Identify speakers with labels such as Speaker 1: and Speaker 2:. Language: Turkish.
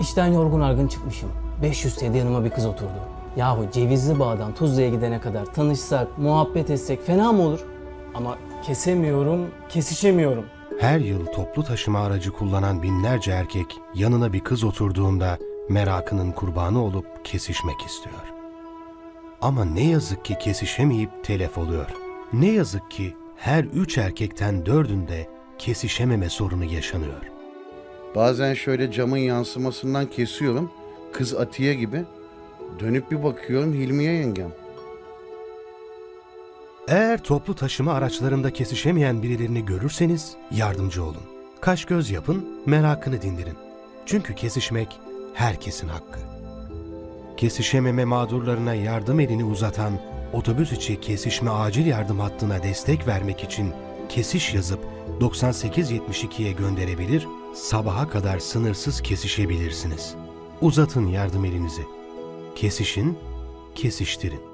Speaker 1: İşten yorgun argın çıkmışım. 500 TL yanıma bir kız oturdu. Yahu Cevizli Bağ'dan Tuzla'ya gidene kadar tanışsak, muhabbet etsek fena mı olur? Ama kesemiyorum, kesişemiyorum.
Speaker 2: Her yıl toplu taşıma aracı kullanan binlerce erkek yanına bir kız oturduğunda merakının kurbanı olup kesişmek istiyor. Ama ne yazık ki kesişemeyip telef oluyor. Ne yazık ki her üç erkekten dördünde kesişememe sorunu yaşanıyor.
Speaker 3: Bazen şöyle camın yansımasından kesiyorum. Kız Atiye gibi. Dönüp bir bakıyorum Hilmiye yengem.
Speaker 2: Eğer toplu taşıma araçlarında kesişemeyen birilerini görürseniz yardımcı olun. Kaş göz yapın, merakını dindirin. Çünkü kesişmek herkesin hakkı. Kesişememe mağdurlarına yardım elini uzatan otobüs içi kesişme acil yardım hattına destek vermek için kesiş yazıp 9872'ye gönderebilir, sabaha kadar sınırsız kesişebilirsiniz. Uzatın yardım elinizi. Kesişin, kesiştirin.